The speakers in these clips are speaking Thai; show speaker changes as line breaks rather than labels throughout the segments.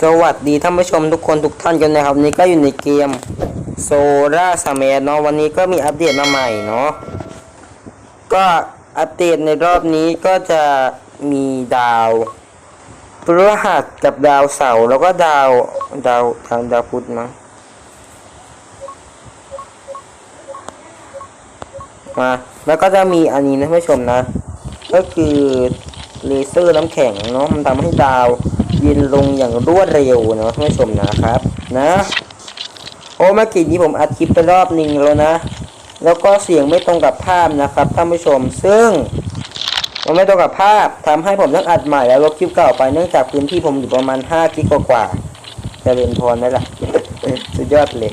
สวัสดีท่านผู้ชมทุกคนทุกท่านกันนะครับนนี้ก็อยู่ในเกมโซล่าสเมเนาะวันนี้ก็มีอัปเดตมาใหม่เนาะก็อัปเดตในรอบนี้ก็จะมีดาวพฤหัสกับดาวเสาร์แล้วก็ดาวดาวทางดาวพุธมั้งมาแล้วก็จะมีอันนี้นะท่านผู้ชมนะ ก็คือเลเซอร์น้ำแข็งเนาะมันทำให้ดาว เย็นลงอย่างรวดเร็วนะท่านผู้ชมนะครับ นะ โอ้เมื่อกี้นี้ผมอัดคลิปไปรอบหนึ่งแล้วนะ แล้วก็เสียงไม่ตรงกับภาพนะครับท่านผู้ชม ซึ่งมันไม่ตรงกับภาพทำให้ผมต้องอัดใหม่แล้วลบคลิปเก่าไปเนื่องจากพื้นที่ผมอยู่ประมาณ5กิกกว่าจะเรียนพรไหมล่ะสุดยอดเลย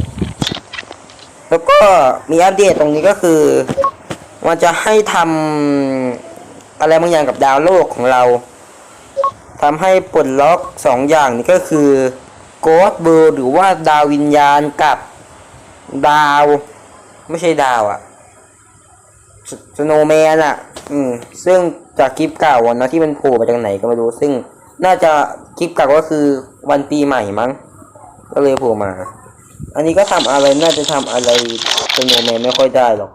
แล้วก็มีอัปเดตตรงนี้ก็คือมันจะให้ทำอะไรบางอย่างกับดาวโลกของเรา ทำให้ปลดล็อกสองอย่างนี้ก็คือโกดเบอร์หรือว่าดาววิญญาณกับดาว ไม่ใช่ดาวอะสโนแมนอะอืมซึ่งจากคลิปเก่าอะเนอะที่มันโผล่มาจากไหนก็ไม่รู้ ซึ่งน่าจะคลิปเก่าก็คือวันปีใหม่มั้ง ก็เลยโผล่มา อันนี้ก็ทำอะไรน่าจะทำอะไรสโนแมนไม่ค่อยได้หรอก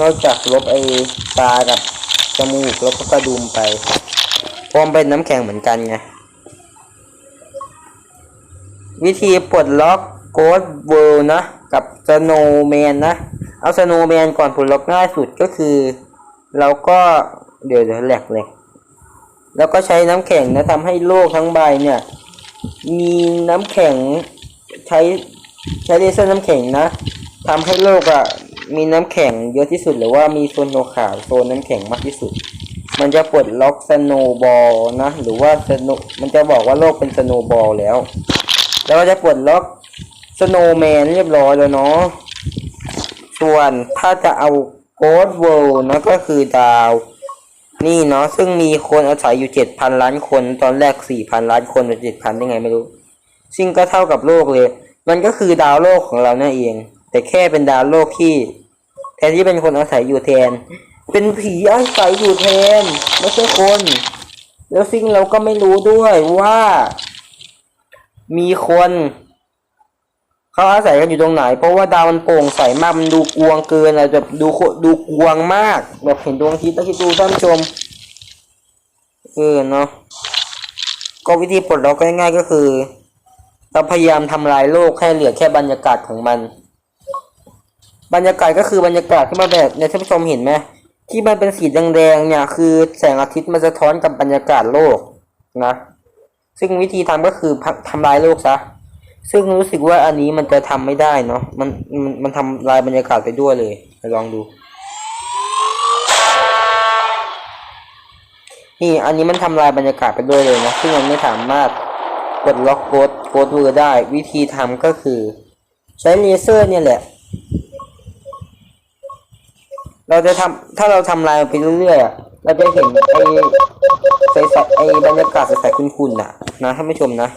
นอกจากลบไอ้ตากับจมูกแล้วก็กระดุมไป พราะมันเป็นน้ำแข็งเหมือนกันไง วิธีปลดล็อกโกดเวิลนะ กับสโนแมนนะ เอาสโนแมนก่อนปลดล็อกง่ายสุดก็คือ เราก็เดี๋ยวเดี๋ยวแหลกเลย แล้วก็ใช้น้ำแข็งนะทำให้โลกทั้งใบเนี่ย มีน้ำแข็งใช้ใช้เลเซอร์น้ำแข็งนะทำให้โลกอะ่ะมีน้ำแข็งเยอะที่สุดหรือว่ามีโซนขาวโซนน้ำแข็งมากที่สุด มันจะปลดล็อกสโนบอลนะ หรือว่าสโนมันจะบอกว่าโลกเป็นสโนบอลแล้ว แล้วก็จะปลดล็อกสโนแมนเรียบร้อยแล้วเนาะ ส่วนถ้าจะเอาโกดเวิลด์นะก็คือดาว นี่เนาะซึ่งมีคนอาศัยอยู่เจ็ดพันล้านคน ตอนแรกสี่พันล้านคนหรือเจ็ดพันได้ไงไม่รู้ ซึ่งก็เท่ากับโลกเลย มันก็คือดาวโลกของเราเนั่นเอง แต่แค่เป็นดาวโลกที่ แทนที่เป็นคนอาศัยอยู่แทน เป็นผีอาศัยอยู่แทนไม่ใช่คน แล้วซึ่งเราก็ไม่รู้ด้วยว่า มีคนเขาอาศัยกันอยู่ตรงไหน เพราะว่าดาวมันโปร่งใสมากมันดูกวงเกินอะแบบดูดูกวงมาก แบบเห็นดวงอาทิตย์ต้องคิดดูท่านผู้ชมเออเนาะก็วิธีปลดล็อกก็ง่ายๆก็คือ เราพยายามทำลายโลกให้เหลือแค่บรรยากาศของมัน บรรยากาศก็คือบรรยากาศที่มาแบบเนี่ยท่านผู้ชมเห็นไหม ที่มันเป็นสีแดงๆเนี่ยคือแสงอาทิตย์มันสะท้อนกับบรรยากาศโลกนะ ซึ่งวิธีทำก็คือทำลายโลกซะซึ่งรู้สึกว่าอันนี้มันจะทำไม่ได้เนาะมันมันมันทำลายบรรยากาศไปด้วยเลยลองดู นี่อันนี้มันทำลายบรรยากาศไปด้วยเลยนะซึ่งมันไม่สามารถกดล็อกโค้ดโค้ดเวอร์ได้ วิธีทำก็คือ ใช้เลเซอร์เนี่ยแหละ เราจะทำถ้าเราทำลายไปเรื่อยๆเราจะเห็นไอ้ใสๆไอ้บรรยากาศใสๆคุ้นๆน่ะ นะท่านผู้ชมนะ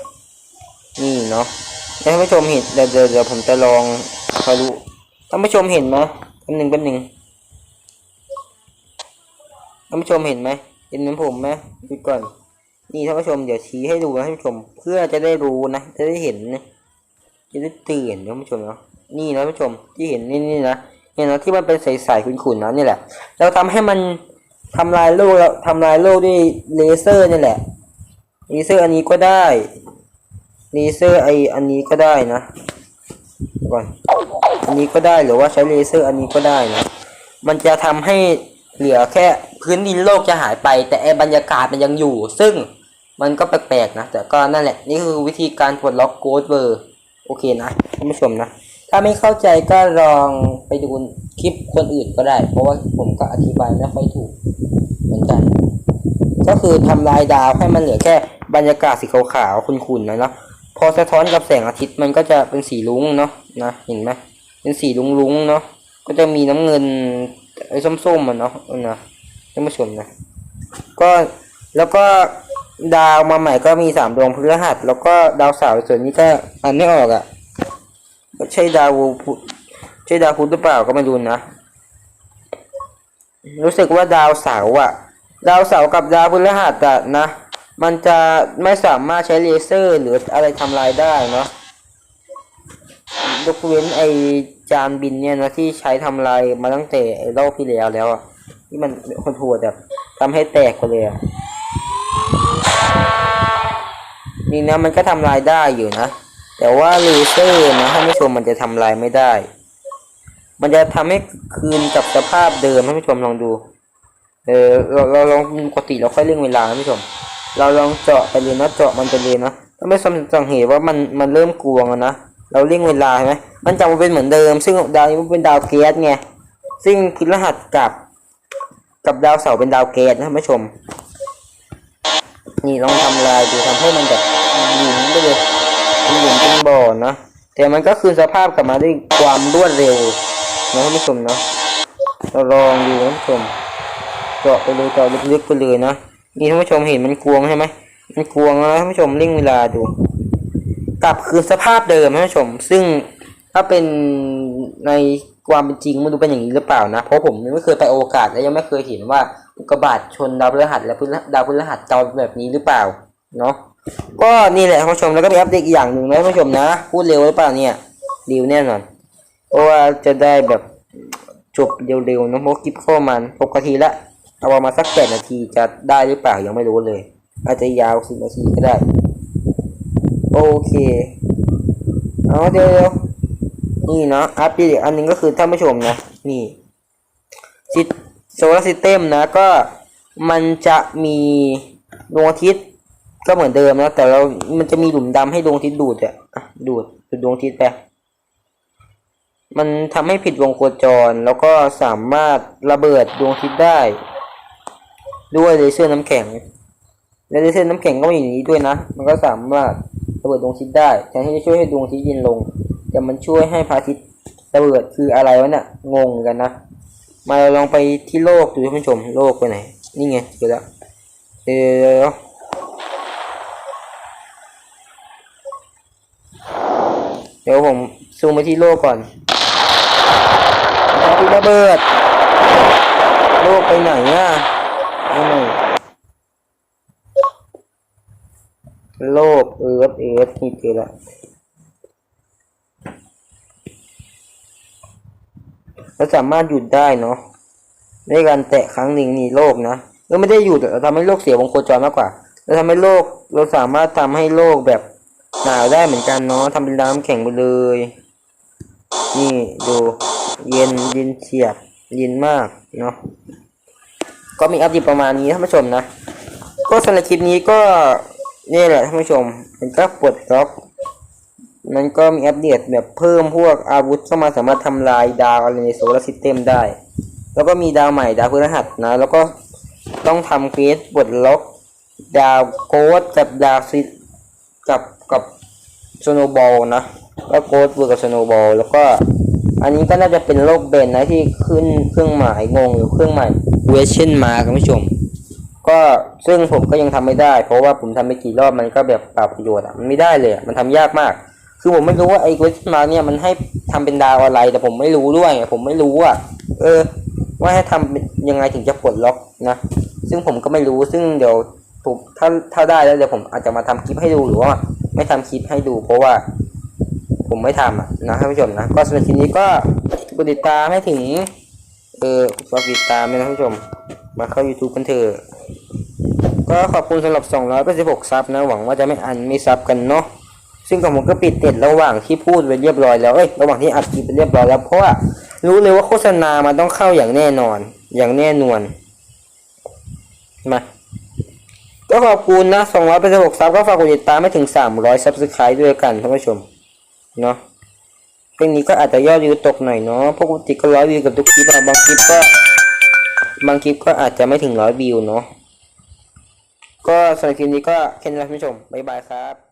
นี่เนาะให้ท่านผู้ชมเห็นเดี๋ยวเดี๋ยวผมจะลองคอยดูท่านผู้ชมเห็นไหมแป๊บหนึ่งแป๊บหนึ่งท่านผู้ชมเห็นไหมเห็นเหมือนผมไหมดูก่อน นี่ท่านผู้ชมเดี๋ยวชี้ให้ดูนะท่านผู้ชม เพื่อจะได้รู้นะจะได้เห็นนะจะได้ตื่นนะท่านผู้ชมเนาะนี่นะท่านผู้ชมที่เห็นนี่นี่นะ เนี่ยนะที่มันเป็นใสๆขุ่นๆนะนี่แหละ เราทำให้มันทำลายโลกแล้วทำลายโลกด้วยเลเซอร์นี่แหละเลเซอร์อันนี้ก็ได้เลเซอร์ไออันนี้ก็ได้นะก่อนอันนี้ก็ได้หรือว่าใช้เลเซอร์อันนี้ก็ได้นะมันจะทำให้เหลือแค่พื้นดินโลกจะหายไป แต่ไอบรรยากาศมันยังอยู่ ซึ่งมันก็แปลกๆนะ แต่ก็นั่นแหละ นี่คือวิธีการปลดล็อกโกดเวอร์ โอเคนะท่านผู้ชมนะ ถ้าไม่เข้าใจก็ลองไปดูคลิปคนอื่นก็ได้ เพราะว่าผมก็อธิบายไม่ค่อยถูกเหมือนกัน ก็คือทำลายดาวให้มันเหลือแค่บรรยากาศสีขาวๆขุ่นๆนะเนาะพอสะท้อนกับแสงอาทิตย์มันก็จะเป็นสีลุ้งเนาะนะเห็นไหมเป็นสีลุ้งๆเนาะก็จะมีน้ำเงินไอ้ส้มๆมันเนาะนะท่านผู้ชมนะก็แล้วก็ดาวมาใหม่ก็มีสามดวงพฤหัส แล้วก็ดาวเสาร์ส่วนนี้ก็อ่านไม่ออกอะ่ะ ใช่ดาวพุธใช่ดาวพุธหรือเปล่าก็ไม่รู้นะ รู้สึกว่าดาวเสาร์อะดาวเสาร์กับดาวพฤหัสอะนะ มันจะไม่สามารถใช้เลเซอร์หรืออะไรทำลายได้เนาะยกเว้นไอจานบินเนี่ยนะที่ใช้ทำลายมาตั้งแต่ไอรอบที่แล้วแล้วอะที่มันคนหัวแบบทำให้แตกไปเลยอะนี่นะมันก็ทำลายได้อยู่นะ แต่ว่าเลเซอร์นะท่านผู้ชมมันจะทำลายไม่ได้ มันจะทำให้คืนกับสภาพเดิมท่านผู้ชมลองดู เออเราเราลองปกติเราค่อยเร่งเวลาท่านผู้ชม เราลองเจาะไปเลยนะเจาะมันไปเลยนะถ้าไม่สำสังเหตุว่ามันมันเริ่มกลวงแล้วนะเราเร่งเวลาใช่ไหมมันจะมาเป็นเหมือนเดิม ซึ่งดาวนี้มันเป็นดาวแก๊สไง ซึ่งคือรหัสกับ กับดาวเสาเป็นดาวแก๊สนะท่านผู้ชม นี่ลองทำลายดูทำให้มันแบบหยุมไปเลย เป็นหยุมเป็นบ่อนาะแต่มันก็คืนสภาพกลับมาด้วยความรวดเร็วนะท่านผู้ชมเนาะเราลองดูนะท่านผู้ชมเจาะไปเลยเจาะลึกๆไปเลยนะนี่ท่านผู้ชมเห็นมันกวงใช่ไหมมันกวงแล้วนะท่านผู้ชมเร่งเวลาดู กลับคืนสภาพเดิมท่านผู้ชม ซึ่งถ้าเป็นในความเป็นจริงไม่รู้เป็นอย่างนี้หรือเปล่านะ เพราะผมยังไม่เคยไปโอกาศและยังไม่เคยเห็นว่าอุกกาบาตชนดาวพฤหัสและพฤหัสดาวพฤหัสจอแบบนี้หรือเปล่าเนาะ ก็นี่แหละท่านผู้ชมแล้วก็มีอัปเดตอีกอย่างหนึ่งนะท่านผู้ชมนะ พูดเร็วหรือเปล่าเนี่ยเร็วแน่นอนเพราะว่าจะได้แบบจบเร็วๆนะเพราะคลิปเข้ามันหกนาทีละเอาประมาณสักแปดนาทีจะได้หรือเปล่ายังไม่รู้เลย อาจจะยาวสิบนาทีก็ได้ โอเคเอาเดี๋ยวๆนี่เนาะอัปเดตอันหนึงก็คือท่านผู้ชมนะ นี่ซิโซลาร์ซิสเต็มนะก็มันจะมีดวงอาทิตย์ ก็เหมือนเดิมนะแต่เรา มันจะมีหลุมดำให้ดวงอาทิตย์ดูดอะดูดดูดดวงอาทิตย์ไป มันทำให้ผิดวงโคจรแล้วก็สามารถระเบิดดวงอาทิตย์ได้ ด้วยเลเซอร์น้ำแข็ง และเลเซอร์น้ำแข็งก็มีอย่างนี้ด้วยนะ มันก็สามารถระเบิดดวงอาทิตย์ได้แทนที่จะช่วยให้ดวงอาทิตย์เย็นลง แต่มันช่วยให้พระอาทิตย์ระเบิดคืออะไรวะเนี่ยงงกันนะ มาเราลองไปที่โลกดูท่านผู้ชมโลกไปไหน นี่ไงเจอแล้วเดี๋ยว เดี๋ยวผมซูมไปที่โลกก่อนระอาทิตย์ระเบิด โลกไปไหนอะเอาหน่อยโลกเอิร์ธเอิร์ธนี่เจอละเราสามารถหยุดได้เนาะด้วยการแตะครั้งหนึ่งนี่โลกนะเราไม่ได้หยุดเราทำให้โลกเสียวงโคจรมากกว่า เราทำให้โลกเราสามารถทำให้โลกแบบ หนาวได้เหมือนกันเนาะทำเป็นน้ำแข็งไปเลย นี่ดูเย็นเย็นเฉียบเย็นมากเนาะก็มีอัปเดตประมาณนี้ท่านผู้ชมนะก็สำหรับคลิปนี้ก็นี่แหละท่านผู้ชมมันก็ปลดล็อกมันก็มีอัปเดตแบบเพิ่มพวกอาวุธเข้ามาสามารถทำลายดาวอะไรในโซลาร์ซิสเต็มได้ แล้วก็มีดาวใหม่ดาวพฤหัสนะ แล้วก็ต้องทำเควสปลดล็อก ดาวโกดกับดาวซิกับ สโนบอลนะก็โกดเวิร์กับสโนบอลแล้วก็ อันนี้ก็น่าจะเป็นโลกเบนนะที่ขึ้นเครื่องหมายงงหรือเครื่องหมายเวชั่นมาคุณผู้ชม ก็ซึ่งผมก็ยังทำไม่ได้ เพราะว่าผมทำไปกี่รอบมันก็แบบเปล่าประโยชน์อะมันไม่ได้เลยอะมันทำยากมาก คือผมไม่รู้ว่าไอ้เวชั่นมาเนี่ยมันให้ทำเป็นดาวอะไร แต่ผมไม่รู้ด้วยผมไม่รู้อะเออ ว่าให้ทำเป็นยังไงถึงจะปลดล็อกนะซึ่งผมก็ไม่รู้ซึ่งเดี๋ยวผมถ้าถ้าได้แล้วเดี๋ยวผมอาจจะมาทำคลิปให้ดูหรือว่า ไม่ทำคลิปให้ดู เพราะว่า ผมไม่ทำอะนะท่านผู้ชมนะก็สำหรับคลิปนี้ก็กดติดตามให้ถึง เออฝากติดตามนะท่านผู้ชม มาเข้า YouTube กันเถอะก็ขอบคุณสำหรับ 286 ซับนะ หวังว่าจะไม่อันไม่ซับกันเนาะซึ่งกับผมก็ปิดเต็ดระหว่างที่พูดไปเรียบร้อยแล้วเอ้ยระหว่างที่อัดคลิปไปเรียบร้อยแล้วเพราะว่ารู้เลยว่าโฆษณามันต้องเข้าอย่างแน่นอน อย่างแน่นวนมา ก็ขอบคุณนะ286ซับก็ฝากกดติดตามไม่ถึงสามร้อยซับสไครต์ด้วยกันท่านผู้ชม เนาะเพลงนี้ก็อาจจะยอดวิวตกหน่อยเนาะพราะปกติก็ร้อยวิวกับทุกคลิปบางคลิปก็ บางคลิปก็อาจจะไม่ถึงร้อยวิวเนาะก็สำหรับคลิปนี้ก็แค่นี้นะท่านผู้ชมบ๊ายบายครับ